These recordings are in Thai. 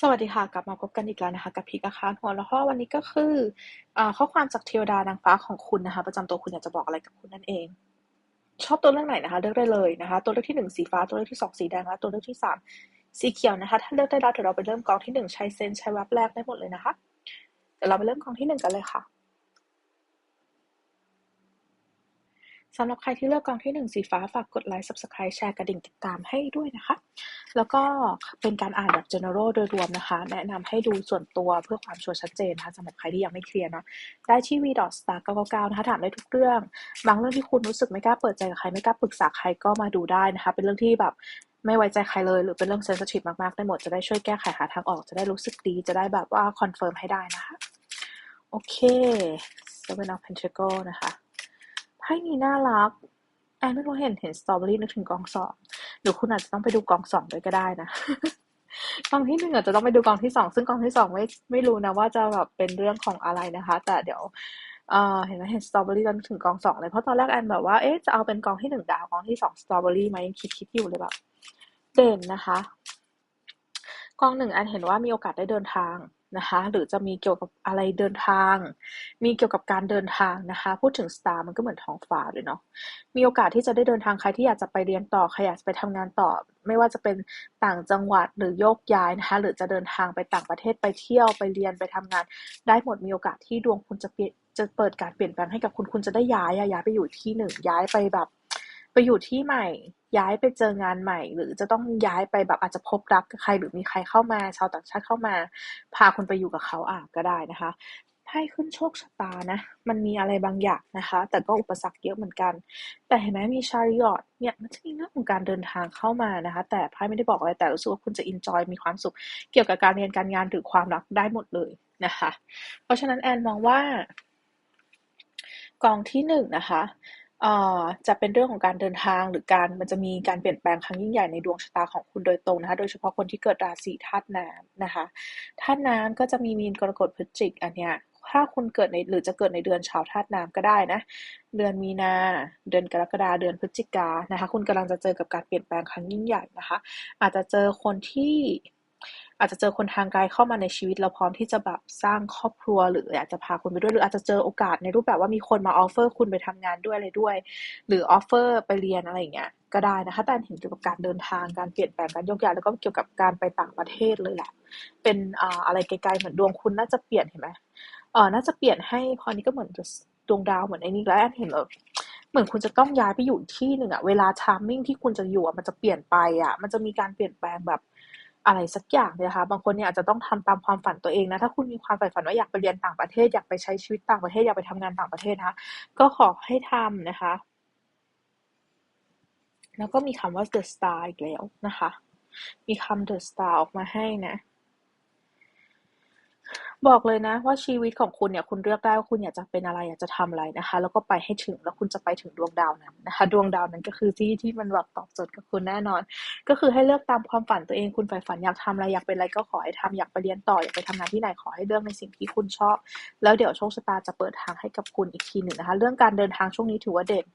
สวัสดีค่ะ กลับมาพบกันอีกแล้วนะคะ กับพีกอาคารหัวแล้วข้อวันนี้ก็คืออข้อความจากเทวดานางฟ้าของคุณนะคะ ประจำตัวคุณอยากจะบอกอะไรกับคุณนั่นเอง ชอบตัวเรื่องไหนนะคะเลือกได้เลยนะคะ ตัวเลือกที่หนึ่งสีฟ้าตัวเลือกที่สองสีแดงและตัวเลือกที่สามสีเขียวนะคะ ถ้าเลือกได้แล้วเดี๋ยวเราไปเริ่มกองที่หนึ่งใช้เซนใช้วับแรกได้หมดเลยนะคะเดี๋ยวเราไปเริ่มกองที่หนึ่งกันเลยค่ะ สำหรับใครที่เลือกกองที่ 1 สีฟ้าฝากกดไลค์ subscribe แชร์กระดิ่งติดตามให้ด้วยนะคะ แล้วก็เป็นการอ่านแบบ general โดยรวมนะคะ แนะนำให้ดูส่วนตัวเพื่อความชัวร์ชัดเจนนะคะสำหรับใครที่ยังไม่เคลียร์เนาะได้ที่ v star 999นะคะถามได้ทุกเรื่อง บางเรื่องที่คุณรู้สึกไม่กล้าเปิดใจกับใครไม่กล้าปรึกษาใครก็มาดูได้นะคะ เป็นเรื่องที่แบบไม่ไว้ใจใครเลยหรือเป็นเรื่องเซนซิทีฟมากๆได้หมดจะได้ช่วยแก้ไขหาทางออกจะได้รู้สึกดีจะได้แบบว่าคอนเฟิร์มให้ได้นะคะ โอเค Seven of Pentacle นะคะ ไพ่นี้น่ารัก แอนไม่รู้เห็นเห็นสตรอเบอรี่นึกถึงกองสองหรือคุณอาจจะต้องไปดูกองสองด้วยก็ได้นะกองที่หนึ่งอาจจะต้องไปดูกองที่สองซึ่งกองที่สองไม่ไม่รู้นะว่าจะแบบเป็นเรื่องของอะไรนะคะ แต่เดี๋ยวเออเห็นไหมเห็นสตรอเบอรี่ตอนถึงกองสองเลย เพราะตอนแรกแอนแบบว่าเอ๊ะจะเอาเป็นกองที่หนึ่งดาวกองที่สองสตรอเบอรี่ไหมคิดคิดอยู่เลยแบบเด่นนะคะ กองหนึ่งแอนเห็นว่ามีโอกาสได้เดินทาง นะคะหรือจะมีเกี่ยวกับอะไรเดินทาง มีเกี่ยวกับการเดินทางนะคะ พูดถึงสตาร์มันก็เหมือนท้องฟ้าเลยเนาะมีโอกาสที่จะได้เดินทางใครที่อยากจะไปเรียนต่อใครอยากจะไปทำงานต่อ ไม่ว่าจะเป็นต่างจังหวัดหรือโยกย้ายนะคะหรือจะเดินทางไปต่างประเทศไปเที่ยวไปเรียนไปทำงาน ได้หมดมีโอกาสที่ดวงคุณจะเปลี่ยนจะเปิดการเปลี่ยนแปลงให้กับคุณคุณจะได้ย้ายย้ายไปอยู่ที่หนึ่งย้ายไปแบบ ไปอยู่ที่ใหม่ ย้ายไปเจองานใหม่ หรือจะต้องย้ายไปแบบอาจจะพบรักกับใคร หรือมีใครเข้ามาชาวต่างชาติเข้ามา พาคุณไปอยู่กับเขาอะก็ได้นะคะให้ขึ้นโชคชะตานะ มันมีอะไรบางอย่างนะคะ แต่ก็อุปสรรคเยอะเหมือนกัน แต่เห็นไหมมีชาริออตเนี่ย มันจะมีเรื่องของการเดินทางเข้ามานะคะ แต่ไพ่ไม่ได้บอกอะไร แต่รู้สึกว่าคุณจะอินจอยมีความสุข เกี่ยวกับการเรียนการงานหรือความรักได้หมดเลยนะคะ เพราะฉะนั้นแอนมองว่ากองที่หนึ่งนะคะ จะเป็นเรื่องของการเดินทาง หรือการ มันจะมีการเปลี่ยนแปลงครั้งยิ่งใหญ่ในดวงชะตาของคุณโดยตรงนะคะ โดยเฉพาะคนที่เกิดราศีธาตุน้ำนะคะ ธาตุน้ำก็จะมีมีน กรกฎ พฤศจิก อันเนี้ย ถ้าคุณเกิดใน หรือจะเกิดในเดือนชาวธาตุน้ำก็ได้นะ เดือนมีนา เดือนกรกฎา เดือนพฤศจิกานะคะ คุณกำลังจะเจอกับการเปลี่ยนแปลงครั้งยิ่งใหญ่นะคะ อาจจะเจอคนที่ อาจจะเจอคนทางไกลเข้ามาในชีวิตเราพร้อมที่จะแบบสร้างครอบครัว หรืออยากจะพาคุณไปด้วย หรืออาจจะเจอโอกาสในรูปแบบว่ามีคนมาออฟเฟอร์คุณไปทำงานด้วยอะไรด้วย หรือออฟเฟอร์ไปเรียนอะไรอย่างเงี้ยก็ได้นะคะ แต่เห็นเกี่ยวกับการเดินทางการเปลี่ยนแปลงการยกย้ายแล้วก็เกี่ยวกับการไปต่างประเทศเลยแหละ เป็นออะไรไกลๆเหมือนดวงคุณน่าจะเปลี่ยนเห็นไหมเออน่าจะเปลี่ยนให้พอนี้ก็เหมือนดวงดาวเหมือนไอ้นี่แล้วเห็นแบบเหมือนคุณจะต้องย้ายไปอยู่ที่หนึ่งอะเวลาทามมิ่งที่คุณจะอยู่อะมันจะเปลี่ยนไปอะมันจะมีการเปลี่ยนแปลงแบบ อะไรสักอย่างเลยค่ะ บางคนเนี่ยอาจจะต้องทำตามความฝันตัวเองนะ ถ้าคุณมีความใฝ่ฝันว่าอยากไปเรียนต่างประเทศ อยากไปใช้ชีวิตต่างประเทศ อยากไปทำงานต่างประเทศนะคะ ก็ขอให้ทำนะคะ แล้วก็มีคำว่า the star อีกแล้วนะคะ มีคำ the star ออกมาให้นะ บอกเลยนะว่าชีวิตของคุณเนี่ย คุณเลือกได้ว่าคุณอยากจะเป็นอะไร อยากจะทำอะไรนะคะ แล้วก็ไปให้ถึง แล้วคุณจะไปถึงดวงดาวนั้นนะคะ ดวงดาวนั้นก็คือที่ที่มันแบบตอบโจทย์กับคุณแน่นอน ก็คือให้เลือกตามความฝันตัวเอง คุณใฝ่ฝันอยากทำอะไร อยากเป็นอะไรก็ขอให้ทำอยากไปเรียนต่อ อยากไปทำงานที่ไหน ขอให้เลือกในสิ่งที่คุณชอบ แล้วเดี๋ยวโชคชะตาจะเปิดทางให้กับคุณอีกทีหนึ่งนะคะ เรื่องการเดินทางช่วงนี้ถือว่าเด่น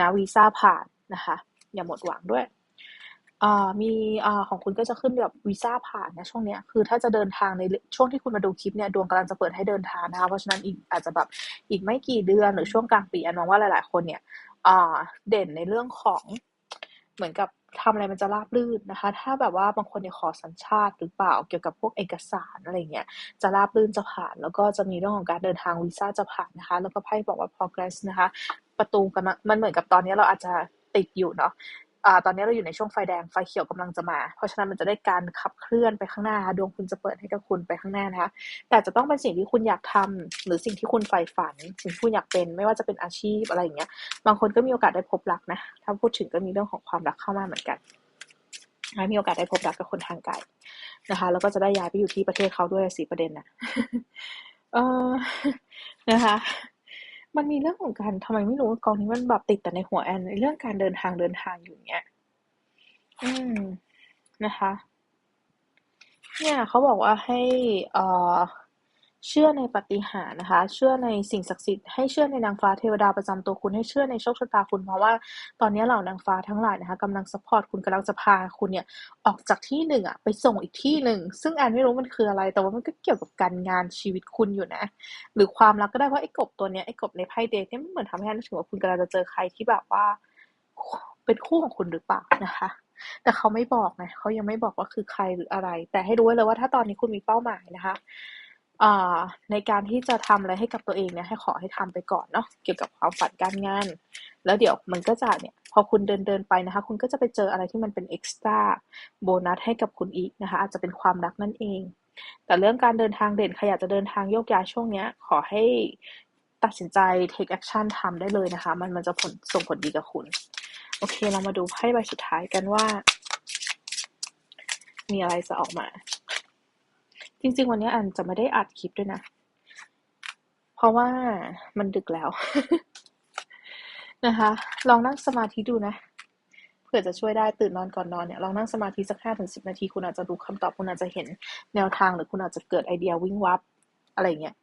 นะ วีซ่าผ่านนะคะ อย่าหมดหวังด้วย อ่า มี อ่า ของคุณก็จะขึ้นแบบวีซ่าผ่านนะช่วงเนี้ย คือถ้าจะเดินทางในช่วงที่คุณมาดูคลิปเนี่ย ดวงกำลังจะเปิดให้เดินทางนะคะ เพราะฉะนั้นอีก อาจจะแบบอีกไม่กี่เดือน หรือช่วงกลางปี อันมองว่าหลาย ๆ คนเนี่ย อ่า เด่นในเรื่องของ เหมือนกับทำอะไรมันจะราบรื่นนะคะ ถ้าแบบว่าบางคนเนี่ยขอสัญชาติหรือเปล่า เกี่ยวกับพวกเอกสาร อะไรเงี้ย จะราบรื่น จะผ่าน แล้วก็จะมีเรื่องของการเดินทางวีซ่าจะผ่านนะคะ แล้วก็ไพ่บอกว่า progress นะคะ ประตูกำลัง มันเหมือนกับตอนนี้เราอาจจะติดอยู่เนาะ อ่าตอนนี้เราอยู่ในช่วงไฟแดงไฟเขียวกำลังจะมา เพราะฉะนั้นมันจะได้การขับเคลื่อนไปข้างหน้า ดวงคุณจะเปิดให้กับคุณไปข้างหน้านะคะแต่จะต้องเป็นสิ่งที่คุณอยากทำหรือสิ่งที่คุณใฝ่ฝัน สิ่งที่คุณอยากเป็นไม่ว่าจะเป็นอาชีพอะไรอย่างเงี้ยบางคนก็มีโอกาสได้พบรักนะถ้าพูดถึงก็มีเรื่องของความรักเข้ามาเหมือนกันมีโอกาสได้พบรักกับคนทางไกลนะคะ แล้วก็จะได้ย้ายไปอยู่ที่ประเทศเขาด้วยสิประเด็นนะเออนะคะ มันมีเรื่องของการทำไมไม่รู้กองนี้มันแบบติดแต่ในหัวแอนเรื่องการเดินทางเดินทางอยู่เนี้ย อืมนะคะ เนี่ยเขาบอกว่าให้ เอ่อ เชื่อในปาฏิหาริย์นะคะ เชื่อในสิ่งศักดิ์สิทธิ์ ให้เชื่อในนางฟ้าเทวดาประจำตัวคุณ ให้เชื่อในโชคชะตาคุณ เพราะว่าตอนนี้เหล่านางฟ้าทั้งหลายนะคะกำลังสปอร์ตคุณกำลังจะพาคุณเนี่ยออกจากที่หนึ่งอะไปส่งอีกที่หนึ่ง ซึ่งแอนไม่รู้มันคืออะไร แต่ว่ามันก็เกี่ยวกับการงานชีวิตคุณอยู่นะ หรือความรักก็ได้เพราะไอ้กบตัวเนี้ยไอ้กบในไพ่เดทเนี่ยมันเหมือนทำให้แอนนึกถึงว่าคุณกำลังจะเจอใครที่แบบว่า เป็นคู่ของคุณหรือเปล่านะคะแต่เขาไม่บอกไงเขายังไม่บอกว่าคือใครหรืออะไร แต่ให้รู้ไว้เลยว่าถ้าตอนนี้คุณมีเป้าหมายนะคะ อ่าในการที่จะทำอะไรให้กับตัวเองเนี่ยให้ขอให้ทำไปก่อนเนาะเกี่ยวกับความฝันการงาน แล้วเดี๋ยวมันก็จะเนี่ยพอคุณเดินเดินไปนะคะ คุณก็จะไปเจออะไรที่มันเป็นเอ็กซ์ตร้าโบนัสให้กับคุณอีกนะคะ อาจจะเป็นความรักนั่นเอง แต่เรื่องการเดินทางเด่นใครอยากจะเดินทางโยกย้ายช่วงเนี้ย ขอให้ตัดสินใจ take action ทำได้เลยนะคะ มันมันจะผลส่งผลดีกับคุณ โอเคเรามาดูไพ่ใบสุดท้ายกันว่า มีอะไรจะออกมา จริง ๆ วันนี้อันจะไม่ได้อัดคลิปด้วยนะ เพราะว่ามันดึกแล้ว นะคะ ลองนั่งสมาธิดูนะ เผื่อจะช่วยได้ตื่นนอนก่อนนอนเนี่ย ลองนั่งสมาธิสักห้าถึงสิบนาที คุณอาจจะรู้คำตอบ คุณอาจจะเห็นแนวทางหรือคุณอาจจะเกิดไอเดียวิ่งวับอะไรเงี้ย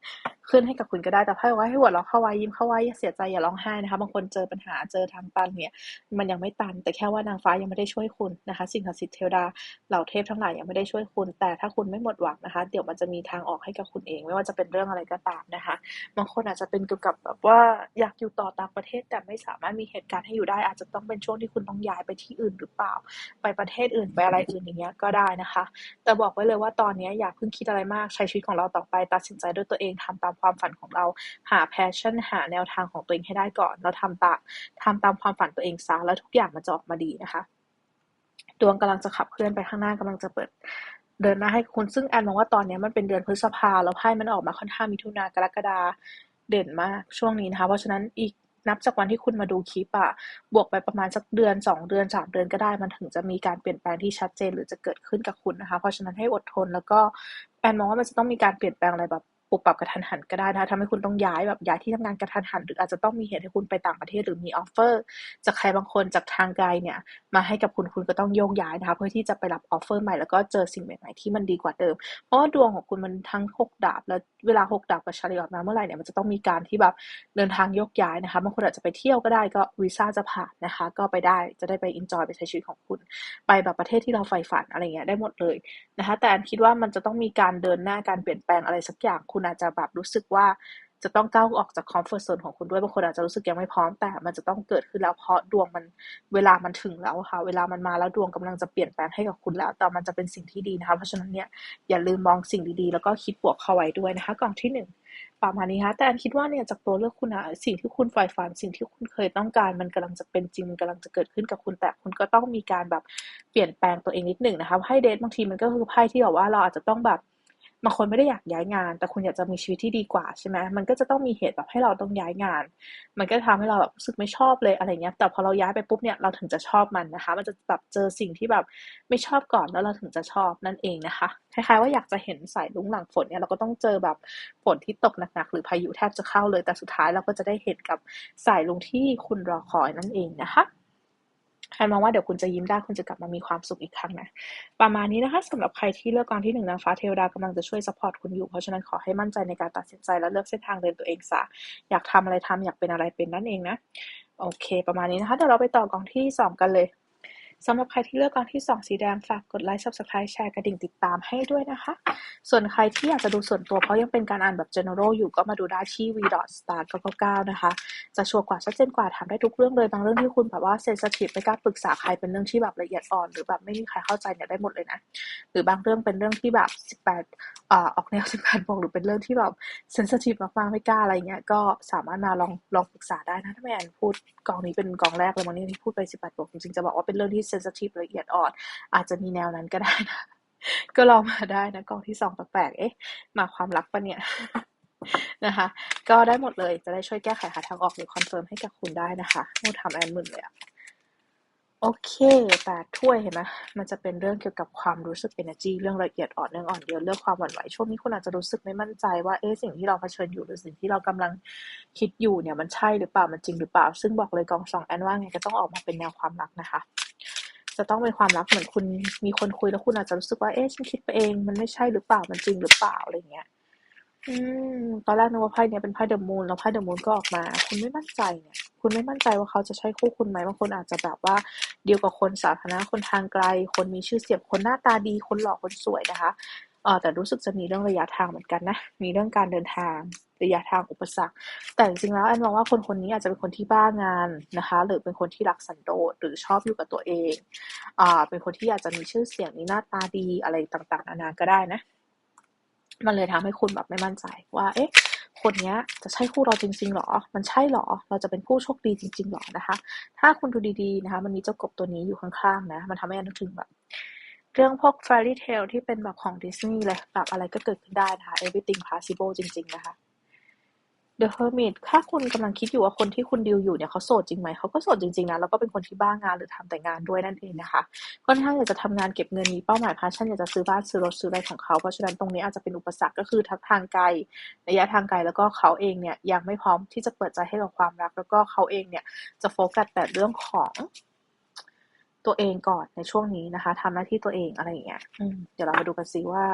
ขึ้นให้กับคุณก็ได้แต่ไพ่อกว่าให้หัวเราเข้าไว้ยิ้มเข้าไว้อย่าเสียใจอย่าร้องไห้นะคะบางคนเจอปัญหาเจอทางตันเนี่ยมันยังไม่ตัน แต่แค่ว่านางฟ้ายังไม่ได้ช่วยคุณนะคะ สิ่งศักดิ์สิทธิ์เทวดาเหล่าเทพทั้งหลายยังไม่ได้ช่วยคุณ แต่ถ้าคุณไม่หมดหวังนะคะ เดี๋ยวมันจะมีทางออกให้กับคุณเอง ไม่ว่าจะเป็นเรื่องอะไรก็ตามนะคะ บางคนอาจจะเป็นเกี่ยวกับแบบว่าอยากอยู่ต่อต่างประเทศแต่ไม่สามารถมีเหตุการณ์ให้อยู่ได้ อาจจะต้องเป็นช่วงที่คุณต้องย้ายไปที่อื่นหรือเปล่า ไปประเทศอื่นไปอะไรอื่นอย่างเงี้ยก็ได้นะคะ แต่บอกไว้เลยว่าตอนนี้อย่าเพิ่งคิดอะไรมากใช้ชีวิตของเราต่อไปตัดสินใจด้วยตัวเองทำตามความฝันของเรา หาแพชชั่น หาแนวทางของตัวเองให้ได้ก่อนแล้วทำตามทำตามความฝันตัวเองซะแล้วทุกอย่างมันจะออกมาดีนะคะ ดวงกำลังจะขับเคลื่อนไปข้างหน้ากำลังจะเปิดเดินหน้าให้คุณซึ่งแอนมองว่าตอนนี้มันเป็นเดือนพฤษภาแล้วไพ่มันออกมาค่อนข้างมิถุนากรกฎาเด่นมากช่วงนี้นะคะ เพราะฉะนั้นอีกนับจากวันที่คุณมาดูคลิปอะบวกไปประมาณสักเดือนสองเดือนสามเดือนก็ได้ มันถึงจะมีการเปลี่ยนแปลงที่ชัดเจนหรือจะเกิดขึ้นกับคุณนะคะ เพราะฉะนั้นให้อดทนแล้วก็แอนมองว่ามันจะต้องมีการเปลี่ยนแปลงอะไรแบบ ปุบปรับกระทันหันก็ได้นะคะทำให้คุณต้องย้ายแบบย้ายที่ทำงานกระทันหัน หรืออาจจะต้องมีเหตุให้คุณไปต่างประเทศหรือมีออฟเฟอร์จากใครบางคนจากทางไกลเนี่ยมาให้กับคุณคุณก็ต้องโยกย้ายนะคะเพื่อที่จะไปรับออฟเฟอร์ใหม่แล้วก็เจอสิ่งใหม่ๆที่มันดีกว่าเดิม เพราะว่าดวงของคุณมันทั้งหกดาบ แล้วเวลาหกดาบกับชาริออตมาเมื่อไหร่เนี่ยมันจะต้องมีการที่แบบเดินทางโยกย้ายนะคะบางคนอาจจะไปเที่ยวก็ได้ก็วีซ่าจะผ่านนะคะก็ไปได้จะได้ไปอินจอยไปใช้ชีวิตของคุณ ไปแบบประเทศที่เราใฝ่ฝันอะไรเงี้ยได้หมดเลยนะคะแต่อันคิดว่ามันจะต้องมีการเดินหน้าการเปลี่ยนแปลงอะไรสักอย่างคุุณอาจจะแบบรู้สึกว่าจะต้องก้าวออกจากคอมฟอร์ทโซนของคุณด้วยบางคนอาจจะรู้สึกยังไม่พร้อมแต่มันจะต้องเกิดขึ้นแล้วเพราะดวงมันเวลามันถึงแล้วค่ะ เวลามันมาแล้วดวงกำลังจะเปลี่ยนแปลงให้กับคุณแล้ว แต่มันจะเป็นสิ่งที่ดีนะคะ เพราะฉะนั้นเนี่ยอย่าลืมมองสิ่งดีๆ แล้วก็คิดบวกเข้าไว้ด้วยนะคะกล่องที่หนึ่งประมาณนี้ค่ะแต่อันคิดว่าเนี่ยจากตัวเลือกคุณอะสิ่งที่คุณใฝ่ฝันสิ่งที่คุณเคยต้องการ มันกำลังจะเป็นจริงมันกำลังจะเกิดขึ้นกับคุณแต่คุณก็ต้องมีการแบบเปลี่ยนแปลงตัวเองนิดหนึ่งนะคะไพ่เดทบางทีมันก็คือไพ่ที่แบบว่าเราอาจจะต้องแบบ บางคนไม่ได้อยากย้ายงาน แต่คุณอยากจะมีชีวิตที่ดีกว่าใช่ไหมมันก็จะต้องมีเหตุแบบให้เราต้องย้ายงาน มันก็ทำให้เราแบบรู้สึกไม่ชอบเลยอะไรเงี้ย แต่พอเราย้ายไปปุ๊บเนี่ยเราถึงจะชอบมันนะคะ มันจะแบบเจอสิ่งที่แบบไม่ชอบก่อนแล้วเราถึงจะชอบนั่นเองนะคะคล้ายๆว่าอยากจะเห็นสายลุ้งหลังฝนเนี่ยเราก็ต้องเจอแบบฝนที่ตกหนักๆหรือพายุแทบจะเข้าเลย แต่สุดท้ายเราก็จะได้เห็นกับสายลุงที่คุณรอคอยนั่นเองนะคะ ใครมองว่าเดี๋ยวคุณจะยิ้มได้คุณจะกลับมามีความสุขอีกครั้งนะ ประมาณนี้นะคะสำหรับใครที่เลือกกองที่หนึ่งนางฟ้าเทวดากำลังจะช่วยสปอร์ตคุณอยู่ เพราะฉะนั้นขอให้มั่นใจในการตัดสินใจและเลือกเส้นทางเดินตัวเองซะอยากทำอะไรทำอยากเป็นอะไรเป็นนั่นเองนะ โอเค ประมาณนี้นะคะเดี๋ยวเราไปต่อกองที่สองกันเลย สำหรับใครที่เลือกกองที่ 2 สีแดง ฝากกดไลค์ subscribe แชร์กระดิ่งติดตามให้ด้วยนะคะ ส่วนใครที่อยากจะดูส่วนตัวเพราะยังเป็นการอ่านแบบ general อยู่ก็มาดูได้ที่ v star 9 9นะคะ จะชัวร์กว่าชัดเจนกว่าถามได้ทุกเรื่องเลยบางเรื่องที่คุณแบบว่า sensitive ไม่กล้าปรึกษาใครเป็นเรื่องที่แบบละเอียดอ่อน หรือแบบไม่มีใครเข้าใจเนี่ยได้หมดเลยนะหรือบางเรื่องเป็นเรื่องที่แบบ 18อ่าออกแนว 18บวกหรือเป็นเรื่องที่แบบ sensitive มากๆไม่กล้าอะไรเงี้ยก็สามารถมาลองลองปรึกษาได้นะถ้าไม่อ่านพูดกองนี้เป็นกองแรกเลยมั้งเนี่ยที่พูดไป 18บวกจริงๆจะบอกว่าเป็นเรื่องที่ sensitive ละเอียดอ่อน อาจจะมีแนวนั้นก็ได้นะ ก็ลองมาได้นะกองที่สองแปลกๆเอ๊ะ มาความรักปะเนี่ยนะคะ ก็ได้หมดเลยจะได้ช่วยแก้ไขหาทางออกหรือคอนเฟิร์มให้กับคุณได้นะคะมูทำแอนมึนเลยอะโอเคแปดถ้วยเห็นไหมมันจะเป็นเรื่องเกี่ยวกับความรู้สึก energy เรื่องละเอียดอ่อนเรื่องอ่อนเดียวเรื่องความหวั่นไหว ช่วงนี้คุณอาจจะรู้สึกไม่มั่นใจว่า เอ๊ะ สิ่งที่เราเผชิญอยู่หรือสิ่งที่เรากำลังคิดอยู่เนี่ย มันใช่หรือเปล่า มันจริงหรือเปล่า ซึ่งบอกเลยกองสองแอนว่าไงก็ต้องออกมาเป็นแนวความรักนะคะ จะต้องเป็นความรักเหมือนคุณมีคนคุยแล้วคุณอาจจะรู้สึกว่าเอ๊ะฉันคิดไปเอง มันไม่ใช่หรือเปล่ามันจริงหรือเปล่าอะไรเงี้ย อืมตอนแรกนึกว่าไพ่เนี้ยเป็นไพ่เดอะมูนแล้วไพ่เดอะมูนก็ออกมา คุณไม่มั่นใจเนี่ย คุณไม่มั่นใจว่าเขาจะใช่คู่คุณไหมบางคนอาจจะแบบว่าเดียวกับคนสาธารณะคนทางไกล คนมีชื่อเสียงคนหน้าตาดี คนหล่อคนสวยนะคะเออแต่รู้สึกจะมีเรื่องระยะทางเหมือนกันนะ มีเรื่องการเดินทาง ระยะทางอุปสรรค แต่จริงๆแล้วแอนมองว่าคนคนนี้อาจจะเป็นคนที่บ้างานนะคะ หรือเป็นคนที่รักสันโดษหรือชอบอยู่กับตัวเองอ่าเป็นคนที่อาจจะมีชื่อเสียงมีหน้าตาดีอะไรต่างๆนานาก็ได้นะ มันเลยทำให้คุณแบบไม่มั่นใจว่า เอ๊ะคนนี้จะใช่คู่เราจริงๆหรอ มันใช่หรอ เราจะเป็นผู้โชคดีจริงๆหรอนะคะ ถ้าคุณดูดีๆนะคะ มันมีเจ้ากบตัวนี้อยู่ข้างๆนะ มันทำให้นึกถึงแบบ เรื่องพวก fairy tale ที่เป็นแบบของดิสนีย์เลยแบบอะไรก็เกิดขึ้นได้นะคะ everything possible จริง ๆ นะคะ The Hermit ถ้าคุณกำลังคิดอยู่ว่าคนที่คุณดิวอยู่เนี่ยเขาโสดจริงไหม เขาก็โสดจริงๆนะแล้วก็เป็นคนที่บ้างานหรือทำแต่งานด้วยนั่นเองนะคะค่อนข้างอยากจะทำงานเก็บเงินมีเป้าหมายพาชั่นอยากจะซื้อบ้านซื้อรถซื้ออะไรของเขา เพราะฉะนั้นตรงนี้อาจจะเป็นอุปสรรคก็คือทั้งทางไกลระยะทางไกลแล้วก็เขาเองเนี่ยยังไม่พร้อมที่จะเปิดใจให้กับความรัก แล้วก็เขาเองเนี่ยจะโฟกัสแต่เรื่องของตัวเองก่อนในช่วงนี้นะคะทำหน้าที่ตัวเองอะไรอย่างเงี้ยเดี๋ยวเรามาดูกันซิว่า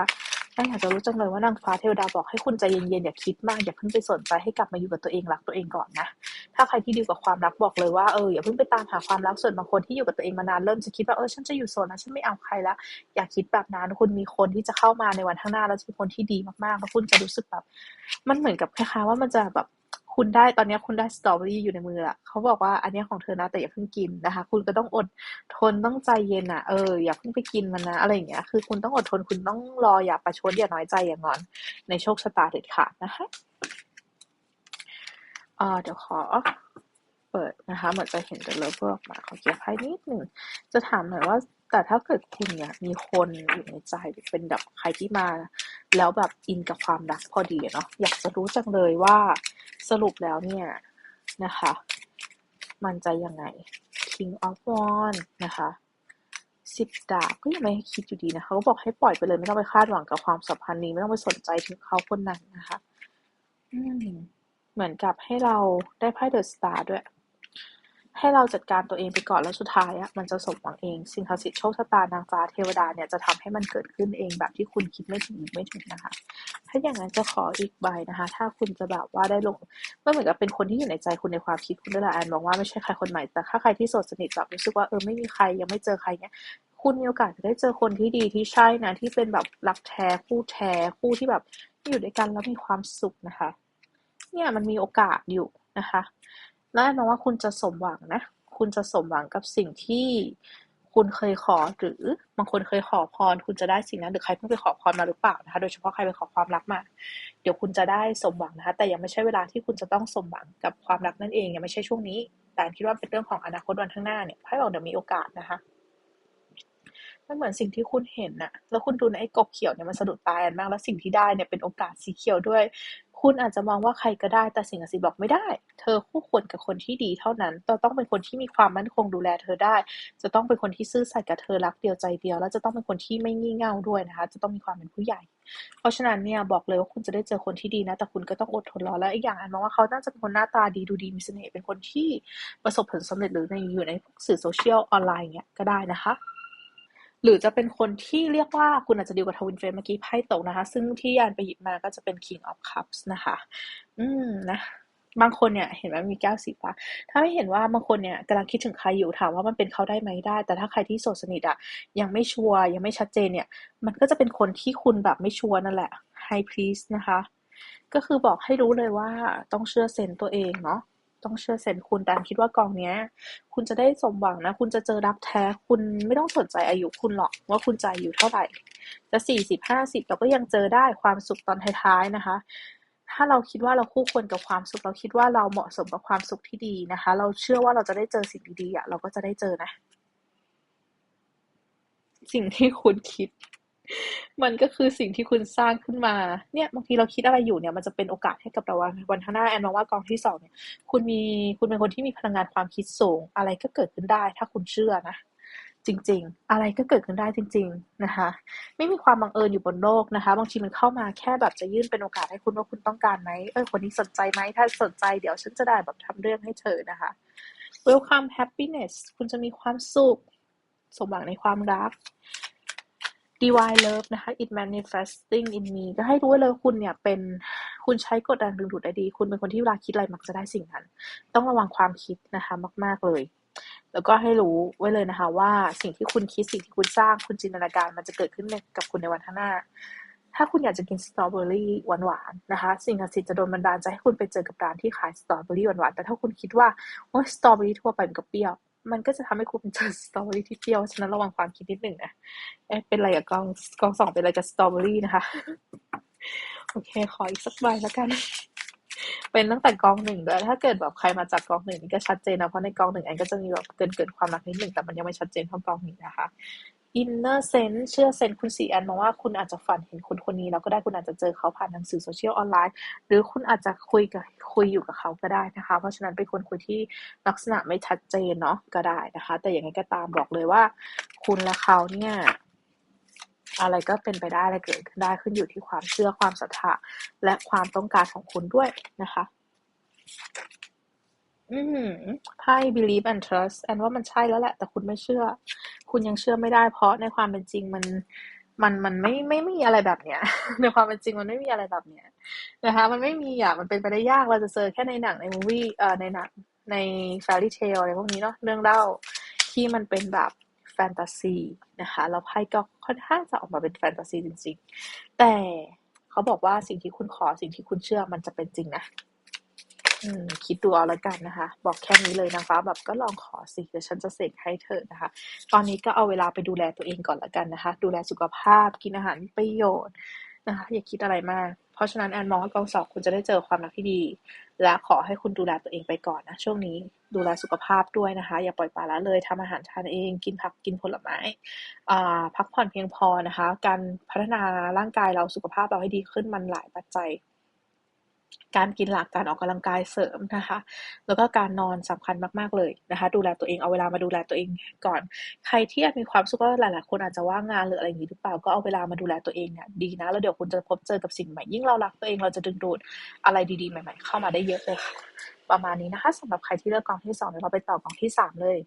แอนอยากจะรู้จังเลยว่านางฟ้าเทวดาบอกให้คุณใจเย็นๆ อย่าคิดมาก อย่าเพิ่งไปสนใจให้กลับมาอยู่กับตัวเองรักตัวเองก่อนนะ ถ้าใครที่ดีกับความรักบอกเลยว่าเอออย่าเพิ่งไปตามหาความรักส่วนบางคนที่อยู่กับตัวเองมานานเริ่มจะคิดว่าเออฉันจะอยู่โซนแล้วฉันไม่เอาใครแล้วอย่าคิดแบบนั้นคุณมีคนที่จะเข้ามาในวันข้างหน้าแล้วจะเป็นคนที่ดีมากๆแล้วคุณจะรู้สึกแบบ มันเหมือนกับคล้ายๆว่ามันจะแบบ คุณได้ตอนนี้คุณได้สตรอเบอรี่อยู่ในมือละเขาบอกว่าอันนี้ของเธอนะแต่อย่าเพิ่งกินนะคะ คุณก็ต้องอดทนต้องใจเย็นอะเอออย่าเพิ่งไปกินมันนะอะไรอย่างเงี้ยคือคุณต้องอดทนคุณต้องรออย่าประชดอย่าน้อยใจอย่างงอน ในโชคชะตาเด็ดขาดนะคะอ่าเดี๋ยวขอเปิดนะคะเหมือนจะเห็นแต่เลิฟเวอร์ออกมาขอเก็บไพ่นิดหนึ่งจะถามหน่อยว่าแต่ถ้าเกิดคุณเนี่ยมีคนอยู่ในใจเป็นแบบใครที่มา แล้วแบบอินกับความรักพอดีเนาะอยากจะรู้จังเลยว่า สรุปแล้วเนี่ยนะคะ มันจะยังไง King of Wands นะคะสิบดาบก็ยังไม่ให้คิดอยู่ดีนะคะเขาบอกให้ปล่อยไปเลยไม่ต้องไปคาดหวังกับความสัมพันธ์นี้ ไม่ต้องไปสนใจถึงเขาคนนั้นนะคะเหมือนกับให้เราได้ไพ่เดอะสตาร์ด้วย ให้เราจัดการตัวเองไปก่อนแล้วสุดท้ายอะมันจะสมหวังเอง สิ่งศักดิ์สิทธิ์โชคชะตานางฟ้าเทวดาเนี่ยจะทำให้มันเกิดขึ้นเองแบบที่คุณคิดไม่ถึงไม่ถึงนะคะ ถ้าอย่างนั้นจะขออีกใบนะคะ ถ้าคุณจะแบบว่าได้ลงก็เหมือนกับเป็นคนที่อยู่ในใจคุณในความคิดคุณด้วยละอันบอกว่าไม่ใช่ใครคนใหม่แต่ถ้าใครที่โสดสนิทแบบรู้สึกว่าเออไม่มีใครยังไม่เจอใครเนี่ยคุณมีโอกาสจะได้เจอคนที่ดีที่ใช่นะที่เป็นแบบรักแท้คู่แท้คู่ที่แบบอยู่ด้วยกันแล้วมีความสุขนะคะ เนี่ยมันมีโอกาสอยู่นะคะ แล้วมองว่าคุณจะสมหวังนะ คุณจะสมหวังกับสิ่งที่คุณเคยขอหรือบางคนเคยขอพร คุณจะได้สิ่งนั้นหรือใครเพิ่งไปขอพรมาหรือเปล่านะคะ โดยเฉพาะใครไปขอความรักมา เดี๋ยวคุณจะได้สมหวังนะคะ แต่ยังไม่ใช่เวลาที่คุณจะต้องสมหวังกับความรักนั่นเอง ยังไม่ใช่ช่วงนี้ แต่คิดว่าเป็นเรื่องของอนาคตวันข้างหน้าเนี่ยไพ่บอกเดี๋ยวมีโอกาสนะคะ มันเหมือนสิ่งที่คุณเห็นน่ะ แล้วคุณดูในไอ้กบเขียวเนี่ยมันสะดุดตาอันมาก แล้วสิ่งที่ได้เนี่ยเป็นโอกาสสีเขียวด้วย คุณอาจจะมองว่าใครก็ได้ แต่สิ่งศักดิ์สิทธิ์บอกไม่ได้ เธอคู่ควรกับคนที่ดีเท่านั้นจะต้องเป็นคนที่มีความมั่นคงดูแลเธอได้ จะต้องเป็นคนที่ซื่อสัตย์กับเธอรักเดียวใจเดียว แล้วจะต้องเป็นคนที่ไม่งี่เง่าด้วยนะคะ จะต้องมีความเป็นผู้ใหญ่ เพราะฉะนั้นเนี่ยบอกเลยว่าคุณจะได้เจอคนที่ดีนะ แต่คุณก็ต้องอดทนรอ แล้วอีกอย่างอันมองว่าเขาน่าจะเป็นคนหน้าตาดีดูดีมีเสน่ห์ เป็นคนที่ประสบผลสำเร็จหรือในอยู่ในสื่อโซเชียลออนไลน์เงี้ยก็ได้นะคะ หรือจะเป็นคนที่เรียกว่าคุณอาจจะดีกว่าทวินเฟรมเมื่อกี้ไพ่ตกนะคะ ซึ่งที่ยานไปหยิบมาก็จะเป็น King of Cups นะคะ อืมนะบางคนเนี่ยเห็นไหมมีแก้วสีฟ้า ถ้าไม่เห็นว่าบางคนเนี่ยกำลังคิดถึงใครอยู่ถามว่ามันเป็นเขาได้ไหมได้ แต่ถ้าใครที่โสดสนิทอะยังไม่ชัวร์ยังไม่ชัดเจนเนี่ย มันก็จะเป็นคนที่คุณแบบไม่ชัวร์นั่นแหละ High Priest นะคะ ก็คือบอกให้รู้เลยว่าต้องเชื่อเซนตัวเองเนาะ ต้องเชื่อเซนคุณแต่คิดว่ากองเนี้ย คุณจะได้สมหวังนะ คุณจะเจอรักแท้ คุณไม่ต้องสนใจอายุคุณหรอกว่าคุณใจอยู่เท่าไหร่ จะสี่สิบห้าสิบเราก็ยังเจอได้ความสุขตอนท้ายๆนะคะ ถ้าเราคิดว่าเราคู่ควรกับความสุข เราคิดว่าเราเหมาะสมกับความสุขที่ดีนะคะ เราเชื่อว่าเราจะได้เจอสิ่งดีๆอะเราก็จะได้เจอนะ สิ่งที่คุณคิด มันก็คือสิ่งที่คุณสร้างขึ้นมา เนี่ยบางทีเราคิดอะไรอยู่เนี่ยมันจะเป็นโอกาสให้กับเราวันข้างหน้าแอนมองว่ากองที่สองเนี่ย คุณมีคุณเป็นคนที่มีพลังงานความคิดสูง อะไรก็เกิดขึ้นได้ ถ้าคุณเชื่อนะจริง ๆ อะไรก็เกิดขึ้นได้จริง ๆนะคะ ไม่มีความบังเอิญอยู่บนโลกนะคะ บางทีมันเข้ามาแค่แบบจะยื่นเป็นโอกาสให้คุณว่าคุณต้องการไหมเออคนนี้สนใจไหมถ้าสนใจเดี๋ยวฉันจะได้แบบทำเรื่องให้เธอนะคะ welcome happiness คุณจะมีความสุขสมหวังในความรัก divine love นะคะ it manifesting in me ก็ให้รู้ไว้เลยคุณเนี่ยเป็นคุณใช้กดดันดึงดูดได้ดี คุณเป็นคนที่เวลาคิดอะไรมักจะได้สิ่งนั้น ต้องระวังความคิดนะคะมาก ๆ เลย แล้วก็ให้รู้ไว้เลยนะคะ ว่าสิ่งที่คุณคิดสิ่งที่คุณสร้างคุณจินตนาการมันจะเกิดขึ้นกับคุณในวันข้างหน้า ถ้าคุณอยากจะกินสตรอเบอรี่หวานๆนะคะ สิ่งศักดิ์สิทธิ์จะโดนบันดาลใจให้คุณไปเจอกับร้านที่ขายสตรอเบอรี่หวานๆแต่ถ้าคุณคิดว่าโอ้สตรอเบอรี่ทั่วไปมันก็เปรี้ยว มันก็จะทำให้คุณเจอสตรอเบอรี่ที่เปรี้ยวฉะนั้นระวังความคิดนิดหนึ่งนะเอ๊ะเป็นอะไรกับกองกองสองเป็นอะไรกับสตรอเบอรี่นะคะ โอเค ขออีกสักใบแล้วกัน เป็นตั้งแต่กองหนึ่งด้วยถ้าเกิดแบบใครมาจากกองหนึ่งนี่ก็ชัดเจนนะเพราะในกองหนึ่งอันก็จะมีแบบเกินเกินความรักนิดหนึ่งแต่มันยังไม่ชัดเจนเท่ากองนี้นะคะ inner sense เชื่อเซนคุณสีแอนมองว่าคุณอาจจะฝันเห็นคนคนนี้แล้วก็ได้คุณอาจจะเจอเขาผ่านหนังสื่อโซเชียลออนไลน์ หรือคุณอาจจะคุยกับคุยอยู่กับเขาก็ได้นะคะ เพราะฉะนั้นเป็นคนคุยที่ลักษณะไม่ชัดเจนเนาะก็ได้นะคะ แต่อย่างไรก็ตามบอกเลยว่า คุณและเขาเนี่ยอะไรก็เป็นไปได้อะไรเกิดขึ้นได้ขึ้นอยู่ที่ความเชื่อความศรัทธาและความต้องการของคุณด้วยนะคะ อืมไพ่ believe and trust แอนว่ามันใช่แล้วแหละ แต่คุณไม่เชื่อ คุณยังเชื่อไม่ได้ เพราะในความเป็นจริงมัน มัน มันไม่ไม่ ไม่มีอะไรแบบเนี้ย ในความเป็นจริงมันไม่มีอะไรแบบเนี้ยนะคะ มันไม่มีอะ มันเป็นไปได้ยาก เราจะเจอแค่ในหนังในมูวี่ เอ่อ ในหนัง ใน fairy tale อะไรพวกนี้เนาะ เรื่องเล่าที่มันเป็นแบบแฟนตาซีนะคะ แล้วไพ่ก็ค่อนข้างจะออกมาเป็นแฟนตาซีจริง ๆ แต่เขาบอกว่าสิ่งที่คุณขอ สิ่งที่คุณเชื่อ มันจะเป็นจริงนะ อืม คิดดูเอาล้วกันนะคะ บอกแค่นี้เลยนะคะ แบบก็ลองขอสิเดี๋ยวฉันจะเสกให้เธอนะคะ ตอนนี้ก็เอาเวลาไปดูแลตัวเองก่อนละกันนะคะ ดูแลสุขภาพกินอาหารมีประโยชน์นะคะ อย่าคิดอะไรมาก เพราะฉะนั้นแอนมองว่ากองสอบคุณจะได้เจอความรักที่ดี และขอให้คุณดูแลตัวเองไปก่อนนะ ช่วงนี้ดูแลสุขภาพด้วยนะคะ อย่าปล่อยปละละเลยทำอาหารทานเองกินผักกินผลไม้อ่าพักผ่อนเพียงพอนะคะ การพัฒนาร่างกายเราสุขภาพเราให้ดีขึ้นมันหลายปัจจัย การกินหลักการออกกำลังกายเสริมนะคะ แล้วก็การนอนสำคัญมาก ๆ เลยนะคะ ดูแลตัวเองเอาเวลามาดูแลตัวเองก่อน ใครที่อาจมีความสุขว่าหลาย ๆ คนอาจจะว่างงานหรืออะไรอย่างนี้หรือเปล่าก็เอาเวลามาดูแลตัวเองเนี่ยดีนะ แล้วเดี๋ยวคุณจะพบเจอกับสิ่งใหม่ยิ่งเรารักตัวเองเราจะดึงดูดอะไรดี ๆ ใหม่ ๆ เข้ามาได้เยอะเลยค่ะ ประมาณนี้นะคะสำหรับใครที่เลือกกองที่สองเดี๋ยวเราไปต่อกองที่สามเลย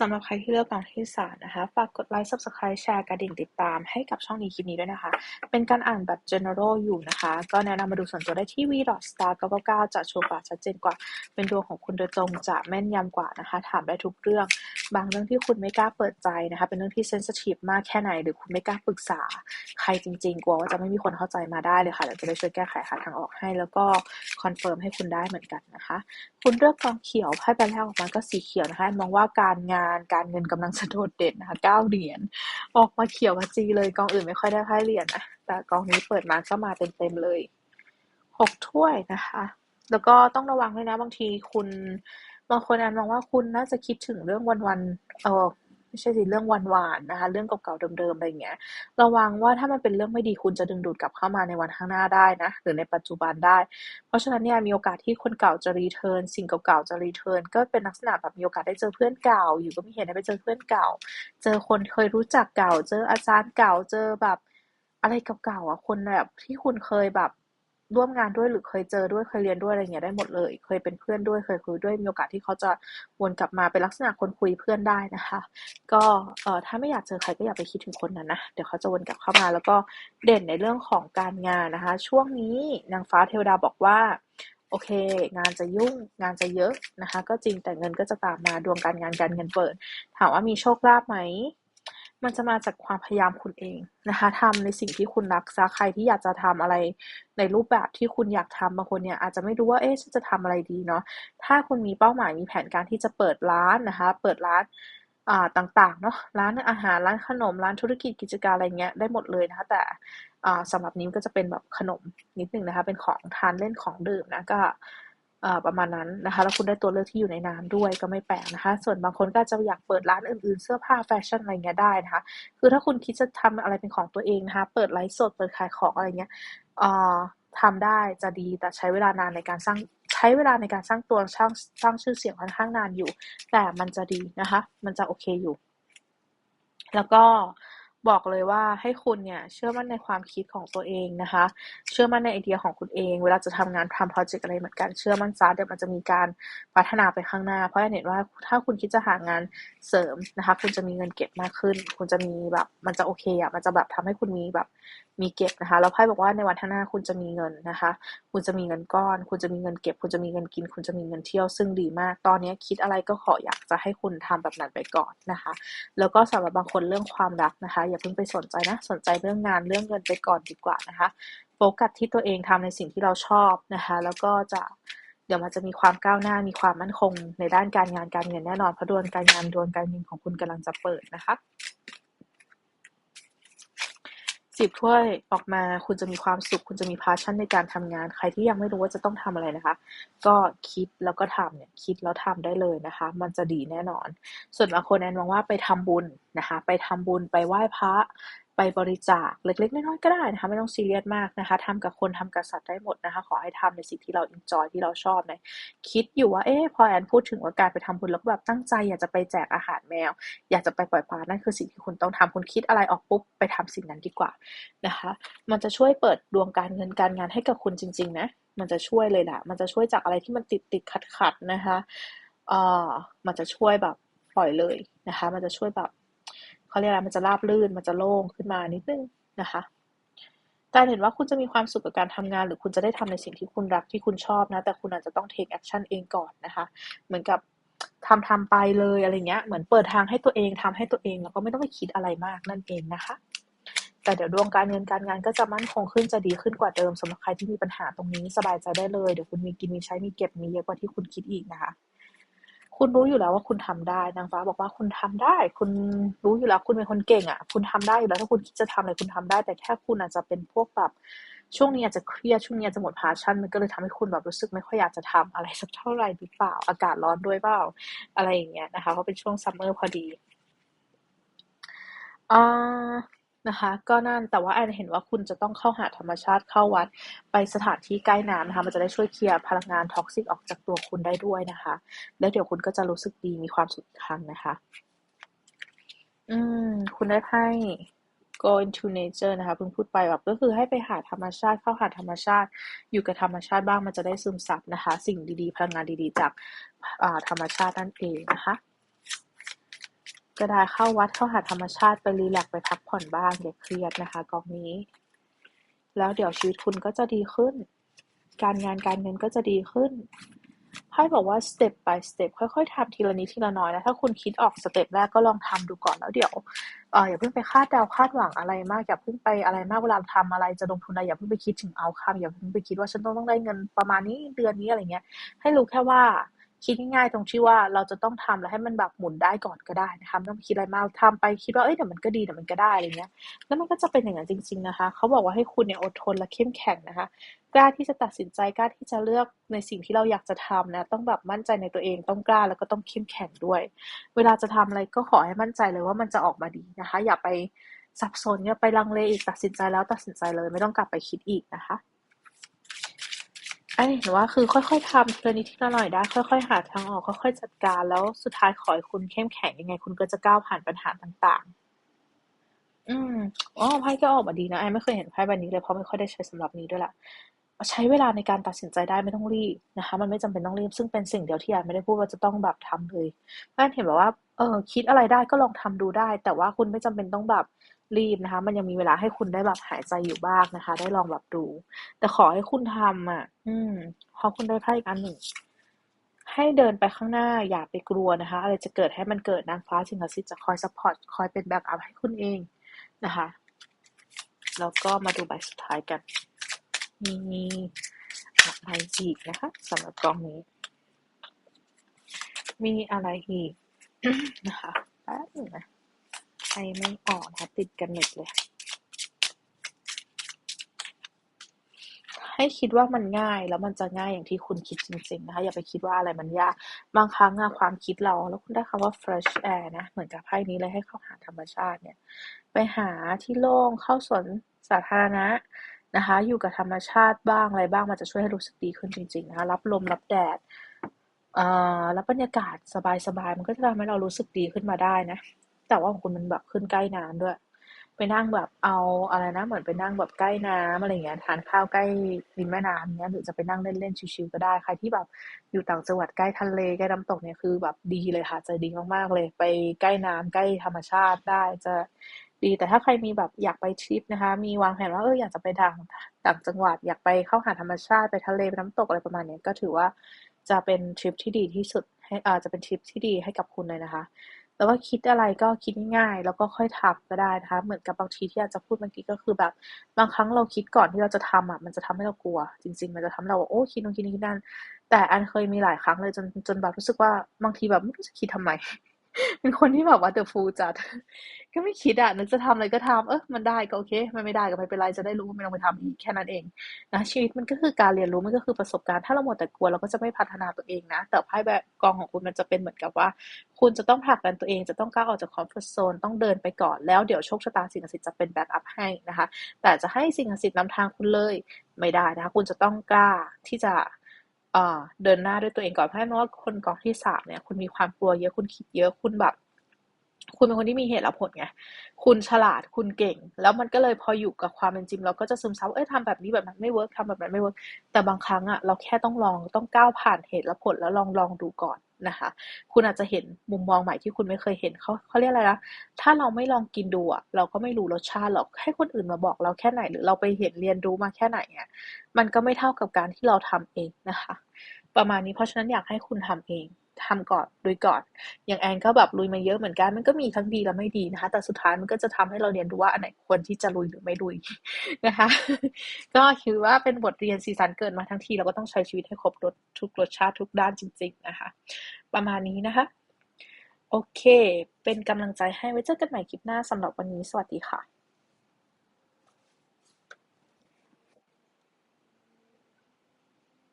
สำหรับใครที่เลือกกองที่สามนะคะ ฝากกดไลค์ subscribe แชร์กระดิ่งติดตามให้กับช่องนี้คลิปนี้ด้วยนะคะ เป็นการอ่านแบบ general อยู่นะคะ ก็แนะนำมาดูส่วนตัวได้ที่ v star 9 9จะโชว์กว่าชัดเจนกว่า เป็นดวงของคุณโดยตรงจะแม่นยำกว่านะคะ ถามได้ทุกเรื่อง บางเรื่องที่คุณไม่กล้าเปิดใจนะคะ เป็นเรื่องที่ sensitive มากแค่ไหน หรือคุณไม่กล้าปรึกษา ใครจริง ๆ กลัวว่าจะไม่มีคนเข้าใจมาได้เลยค่ะเดี๋ยวจะได้ช่วยแก้ไขหาทางออกให้ แล้วก็คอนเฟิร์มให้คุณได้เหมือนกันนะคะ คุณเลือกกองเขียวไพ่ใบแรกออกมาก็สีเขียวนะคะ มองว่าการงานการเงินกำลังจะโดดเด่นนะคะเก้าเหรียญออกมาเขียวมาจีเลยกองอื่นไม่ค่อยได้ไพ่เหรียญนะแต่กองนี้เปิดมาก็มาเต็มๆเลยหกถ้วยนะคะ แล้วก็ต้องระวังด้วยนะบางทีคุณบางคนอ่านมองว่าคุณน่าจะคิดถึงเรื่องวันๆเออ ไม่ใช่สิเรื่องวันวานนะคะ เรื่องเก่าๆเดิมๆอะไรเงี้ย ระวังว่าถ้ามันเป็นเรื่องไม่ดีคุณจะดึงดูดกลับเข้ามาในวันข้างหน้าได้นะ หรือในปัจจุบันได้ เพราะฉะนั้นเนี่ยมีโอกาสที่คนเก่าจะรีเทิร์นสิ่งเก่าๆจะรีเทิร์นก็เป็นลักษณะแบบมีโอกาสได้เจอเพื่อนเก่า อยู่ก็มีเหตุได้ไปเจอเพื่อนเก่า เจอคนเคยรู้จักเก่า เจออาจารย์เก่าเจอแบบอะไรเก่าๆอะคนแบบที่คุณเคยแบบ ร่วมงานด้วยหรือเคยเจอด้วยเคยเรียนด้วยอะไรเงี้ยได้หมดเลย เคยเป็นเพื่อนด้วยเคยคุยด้วยมีโอกาสที่เขาจะวนกลับมาเป็นลักษณะคนคุยเพื่อนได้นะคะ ก็เอ่อถ้าไม่อยากเจอใครก็อย่าไปคิดถึงคนนั้นนะเดี๋ยวเขาจะวนกลับเข้ามาแล้วก็เด่นในเรื่องของการงานนะคะ ช่วงนี้นางฟ้าเทวดาบอกว่าโอเค งานจะยุ่งงานจะเยอะนะคะ ก็จริงแต่เงินก็จะตามมาดวงการงานการเงินเปิด ถามว่ามีโชคลาภไหม มันจะมาจากความพยายามคุณเองนะคะทำในสิ่งที่คุณรักซะใครที่อยากจะทำอะไรในรูปแบบที่คุณอยากทำบางคนเนี่ยอาจจะไม่รู้ว่าเอ๊ะฉันจะทำอะไรดีเนาะถ้าคุณมีเป้าหมายมีแผนการที่จะเปิดร้านนะคะ เปิดร้านอ่าต่างๆเนาะร้านอาหารร้านขนมร้านธุรกิจกิจการอะไรเงี้ยได้หมดเลยนะคะแต่อ่าสำหรับนิ้มก็จะเป็นแบบขนมนิดนึงนะคะ เป็นของทานเล่นของดื่มนะก็ ประมาณนั้นนะคะ แล้วคุณได้ตัวเลือกที่อยู่ในน้ำด้วยก็ไม่แปลกนะคะ ส่วนบางคนก็จะอยากเปิดร้านอื่นๆ เสื้อผ้าแฟชั่นอะไรเงี้ยได้นะคะ คือถ้าคุณคิดจะทำอะไรเป็นของตัวเองนะคะ เปิดไลฟ์สด เปิดขายของอะไรเงี้ยทำได้จะดีแต่ใช้เวลานานในการสร้างใช้เวลาในการสร้างตัวสร้างสร้างชื่อเสียงค่อนข้างนานอยู่ แต่มันจะดีนะคะ มันจะโอเคอยู่ แล้วก็ บอกเลยว่าให้คุณเนี่ยเชื่อมั่นในความคิดของตัวเองนะคะ เชื่อมั่นในไอเดียของคุณเอง เวลาจะทำงานทำโปรเจกต์อะไรเหมือนกันเชื่อมั่นซะเดี๋ยวมันจะมีการพัฒนาไปข้างหน้า เพราะเห็นว่าถ้าคุณคิดจะหางานเสริมนะคะ คุณจะมีเงินเก็บมากขึ้น คุณจะมีแบบมันจะโอเคอะมันจะแบบทำให้คุณมีแบบมีเก็บนะคะแล้วไพ่บอกว่าในวันข้างหน้าคุณจะมีเงินนะคะ คุณจะมีเงินก้อน คุณจะมีเงินเก็บ คุณจะมีเงินกิน คุณจะมีเงินเที่ยวซึ่งดีมาก ตอนนี้คิดอะไรก็ขออยากจะให้คุณทำแบบนั้นไปก่อนนะคะ แล้วก็สำหรับบางคนเรื่องความรักนะคะอย่าเพิ่งไปสนใจนะ สนใจเรื่องงานเรื่องเงินไปก่อนดีกว่านะคะโฟกัสที่ตัวเองทำในสิ่งที่เราชอบนะคะ แล้วก็จะเดี๋ยวมันจะมีความก้าวหน้ามีความมั่นคงในด้านการงานการเงินแน่นอนเพราะดวงการงานดวงการเงินของคุณกำลังจะเปิดนะคะ สิบถ้วยออกมาคุณจะมีความสุข คุณจะมีพาชั่นในการทำงาน ใครที่ยังไม่รู้ว่าจะต้องทำอะไรนะคะ ก็คิดแล้วก็ทำเนี่ยคิดแล้วทำได้เลยนะคะ มันจะดีแน่นอน ส่วนบางคนแอนมองว่าไปทำบุญนะคะ ไปทำบุญไปไหว้พระ ไปบริจาคเล็ก ๆ น้อยๆก็ได้นะคะไม่ต้องซีเรียสมากนะคะทำกับคนทำกับสัตว์ได้หมดนะคะ ขอให้ทำในสิ่งที่เราอินจอยที่เราชอบนะคิดอยู่ว่าเอ๊ะพอแอนพูดถึงว่าการไปทำบุญแล้วก็แบบตั้งใจ อยากจะไปแจกอาหารแมว อยากจะไปปล่อยปลานั่นคือสิ่งที่คุณต้องทำคุณคิดอะไรออกปุ๊บไปทำสิ่งนั้นดีกว่านะคะ มันจะช่วยเปิดดวงการเงินการงานให้กับคุณจริง ๆ นะ มันจะช่วยเลยแหละมันจะช่วยจากอะไรที่มันติดติดขัดขัดนะคะเอ่อมันจะช่วยแบบปล่อยเลยนะคะ มันจะช่วยแบบ เขาเรียกอะไรมันจะราบลื่น มันจะโล่งขึ้นมานิดนึงนะคะการเห็นว่าคุณจะมีความสุขกับการทำงาน หรือคุณจะได้ทำในสิ่งที่คุณรักที่คุณชอบนะ แต่คุณอาจจะต้อง take action เองก่อนนะคะ เหมือนกับทำทำไปเลยอะไรเงี้ย เหมือนเปิดทางให้ตัวเองทำให้ตัวเอง แล้วก็ไม่ต้องไปคิดอะไรมากนั่นเองนะคะ แต่เดี๋ยวดวงการเงินการงานก็จะมั่นคงขึ้นจะดีขึ้นกว่าเดิมสำหรับใครที่มีปัญหาตรงนี้สบายใจได้เลย เดี๋ยวคุณมีกินมีใช้มีเก็บมีเยอะกว่าที่คุณคิดอีกนะคะ คุณรู้อยู่แล้วว่าคุณทำได้ นางฟ้าบอกว่าคุณทำได้ คุณรู้อยู่แล้ว คุณเป็นคนเก่งอะ คุณทำได้อยู่แล้ว ถ้าคุณคิดจะทำอะไรคุณทำได้ แต่แค่คุณอาจจะเป็นพวกแบบช่วงนี้อาจจะเครียดช่วงนี้อาจจะหมดพาชั่นมันก็เลยทำให้คุณแบบรู้สึกไม่ค่อยอยากจะทำอะไรสักเท่าไหร่หรือเปล่า อากาศร้อนด้วยเปล่า อะไรอย่างเงี้ยนะคะเพราะเป็นช่วงซัมเมอร์พอดีอ่า นะคะ ก็นั่นแต่ว่าแอนเห็นว่าคุณจะต้องเข้าหาธรรมชาติเข้าวัด ไปสถานที่ใกล้น้ำนะคะ มันจะได้ช่วยเคลียร์พลังงานท็อกซิกออกจากตัวคุณได้ด้วยนะคะ แล้วเดี๋ยวคุณก็จะรู้สึกดีมีความสุขอีกครั้งนะคะ อืม คุณได้ไพ่ go into nature นะคะเพิ่งพูดไปแบบก็คือให้ไปหาธรรมชาติเข้าหาธรรมชาติ อยู่กับธรรมชาติบ้างมันจะได้ซึมซับนะคะ สิ่งดีๆพลังงานดีๆ จากธรรมชาตินั่นเองนะคะ ก็ได้เข้าวัดเข้าหาธรรมชาติไปรีแลกซ์ไปพักผ่อนบ้างอย่าเครียดนะคะกองนี้ แล้วเดี๋ยวชีวิตคุณก็จะดีขึ้น การงานการเงินก็จะดีขึ้นไพ่บอกว่า step by step ค่อยๆทำทีละนิดทีละน้อยนะ ถ้าคุณคิดออกสเต็ปแรกก็ลองทำดูก่อนแล้วเดี๋ยวเอออย่าเพิ่งไปคาดเดาคาดหวังอะไรมาก อย่าเพิ่งไปอะไรมากเวลาทำอะไรจะลงทุนอะไรอย่าเพิ่งไปคิดถึงเอาคำอย่าเพิ่งไปคิดว่าฉันต้องต้องได้เงินประมาณนี้เดือนนี้อะไรเงี้ย ให้รู้แค่ว่า คิดง่ายๆตรงที่ว่าเราจะต้องทำแล้วให้มันแบบหมุนได้ก่อนก็ได้นะคะไม่ต้องคิดอะไรมากทำไปคิดว่าเอ้ยเดี๋ยวมันก็ดีเดี๋ยวมันก็ได้อะไรเงี้ยแล้วมันก็จะเป็นอย่างนั้นจริง ๆนะคะ เขาบอกว่าให้คุณเนี่ยอดทนและเข้มแข็งนะคะกล้าที่จะตัดสินใจกล้าที่จะเลือกในสิ่งที่เราอยากจะทำนะต้องแบบมั่นใจในตัวเองต้องกล้าแล้วก็ต้องเข้มแข็งด้วย เวลาจะทำอะไรก็ขอให้มั่นใจเลยว่ามันจะออกมาดีนะคะ อย่าไปสับสนอย่าไปลังเลอีกตัดสินใจแล้วตัดสินใจเลย ไม่ต้องกลับไปคิดอีกนะคะ อันนี้เห็นว่าคือค่อย ๆ ทำทีละนิดทีละหน่อยได้ ค่อย ๆ หาทางออก ค่อย ๆ จัดการ แล้วสุดท้ายขอให้คุณเข้มแข็ง ยังไงคุณก็จะก้าวผ่านปัญหาต่าง ๆ อืม อ๋อ ไพ่ก็ออกมาดีนะ ไอ้ไม่เคยเห็นไพ่ใบนี้เลย เพราะไม่ค่อยได้ใช้สำหรับนี้ด้วยล่ะ ใช้เวลาในการตัดสินใจได้ไม่ต้องรีบนะคะ มันไม่จำเป็นต้องรีบ ซึ่งเป็นสิ่งเดียวที่ไอ้ไม่ได้พูดว่าจะต้องแบบทำเลย แม่เห็นแบบว่า เออ คิดอะไรได้ก็ลองทำดูได้ แต่ว่าคุณไม่จำเป็นต้องแบบ รีบนะคะ มันยังมีเวลาให้คุณได้แบบหายใจอยู่บ้างนะคะ ได้ลองแบบดู แต่ขอให้คุณทำอะ อืมพอคุณได้ไพ่กันหนึ่งให้เดินไปข้างหน้าอย่าไปกลัวนะคะ อะไรจะเกิดให้มันเกิดนางฟ้าสิงห์สิทธิ์จะคอยซัพพอร์ตคอยเป็นแบ็กอัพให้คุณเองนะคะ แล้วก็มาดูใบสุดท้ายกัน มีอะไรอีกนะคะสำหรับกองนี้ มีอะไรอีกนะคะแป๊บนึงนะ ไอไม่ออกนะคะติดกันหมดเลย ให้คิดว่ามันง่ายแล้วมันจะง่ายอย่างที่คุณคิดจริง ๆ นะคะ อย่าไปคิดว่าอะไรมันยาก บางครั้งอะความคิดเรา แล้วคุณได้คำว่า fresh air นะ เหมือนกับไพ่นี้เลยให้เข้าหาธรรมชาติเนี่ย ไปหาที่โล่งเข้าสวนสาธารณะนะคะ อยู่กับธรรมชาติบ้างอะไรบ้างมันจะช่วยให้รู้สึกดีขึ้นจริง ๆ นะคะ รับลมรับแดดเอ่อรับบรรยากาศสบายๆ มันก็จะทำให้เรารู้สึกดีขึ้นมาได้นะ แต่ว่าของคุณมันแบบขึ้นใกล้น้ำด้วย ไปนั่งแบบเอาอะไรนะ เหมือนไปนั่งแบบใกล้น้ำอะไรเงี้ยทานข้าวใกล้ริมแม่น้ำเนี้ยหรือจะไปนั่งเล่นๆชิวๆก็ได้ใครที่แบบอยู่ต่างจังหวัดใกล้ทะเลใกล้น้ำตกเนี่ยคือแบบดีเลยค่ะจะดีมากๆเลย ไปใกล้น้ำใกล้ธรรมชาติได้จะดีแต่ถ้าใครมีแบบอยากไปทริปนะคะ มีวางแผนว่าเอออยากจะไปทางต่างจังหวัดอยากไปเข้าหาธรรมชาติไปทะเลไปน้ำตกอะไรประมาณเนี้ยก็ถือว่าจะเป็นทริปที่ดีที่สุดให้อ่าจะเป็นทริปที่ดีให้กับคุณเลยนะคะ แล้วว่าคิดอะไรก็คิดง่ายๆ แล้วก็ค่อยทำก็ได้นะคะ เหมือนกับบางทีที่อาจจะพูดเมื่อกี้ก็คือแบบ บางครั้งเราคิดก่อนที่เราจะทำอะ มันจะทำให้เรากลัว จริง ๆ มันจะทำให้เราโอ้คิดนู่นคิดนี่คิดนั่นแต่อันเคยมีหลายครั้งเลยจนจนแบบรู้สึกว่าบางทีแบบไม่รู้จะคิดทำไม เป็นคนที่แบบว่าเดอะฟูจัด ก็ไม่คิดอะนึกจะทำอะไรก็ทำเออมันได้ก็โอเค มันไม่ได้ก็ไม่เป็นไรจะได้รู้ว่าไม่ต้องไปทำอีกแค่นั้นเองนะชีวิตมันก็คือการเรียนรู้มันก็คือประสบการณ์ถ้าเราหมดแต่กลัวเราก็จะไม่พัฒนาตัวเองนะ แต่ไพ่แบบกองของคุณมันจะเป็นเหมือนกับว่า คุณจะต้องผลักดันตัวเองจะต้องก้าวออกจากคอมฟอร์ทโซนต้องเดินไปก่อนแล้วเดี๋ยวโชคชะตาสิ่งศักดิ์สิทธิ์จะเป็นแบ็กอัพให้นะคะ แต่จะให้สิ่งศักดิ์สิทธิ์นำทางคุณเลยไม่ได้นะคะ คุณจะต้องกล้าที่จะ เดินหน้าด้วยตัวเองก่อนเพราะฉะนั้นว่าคนกองที่สามเนี่ย คุณมีความกลัวเยอะคุณคิดเยอะคุณแบบ คุณเป็นคนที่มีเหตุและผลไงคุณฉลาดคุณเก่ง แล้วมันก็เลยพออยู่กับความเป็นจริงเราก็จะซึมซับเอ้ยทำแบบนี้แบบนั้นไม่เวิร์กทำแบบนั้นไม่เวิร์กแต่บางครั้งอะเราแค่ต้องลองต้องก้าวผ่านเหตุและผลแล้วลองลองดูก่อน นะคะ คุณอาจจะเห็นมุมมองใหม่ที่คุณไม่เคยเห็นเขาเขาเรียกอะไรนะถ้าเราไม่ลองกินดูอะเราก็ไม่รู้รสชาติหรอกให้คนอื่นมาบอกเราแค่ไหน หรือเราไปเห็นเรียนรู้มาแค่ไหนเนี่ยมันก็ไม่เท่ากับการที่เราทำเองนะคะ ประมาณนี้เพราะฉะนั้นอยากให้คุณทำเอง ทำก่อนลุยก่อน อย่างแอนก็แบบลุยมาเยอะเหมือนกัน มันก็มีทั้งดีและไม่ดีนะคะ แต่สุดท้ายมันก็จะทำให้เราเรียนรู้ว่าอันไหนควรที่จะลุยหรือไม่ลุยนะคะ ก็คือว่าเป็นบทเรียนสีสันเกิดมาทั้งทีเราก็ต้องใช้ชีวิตให้ครบรสทุกรสชาติทุกด้านจริง ๆ นะคะ ประมาณนี้นะคะ โอเค เป็นกำลังใจให้ไว้เจอกันใหม่คลิปหน้าสำหรับวันนี้ สวัสดีค่ะ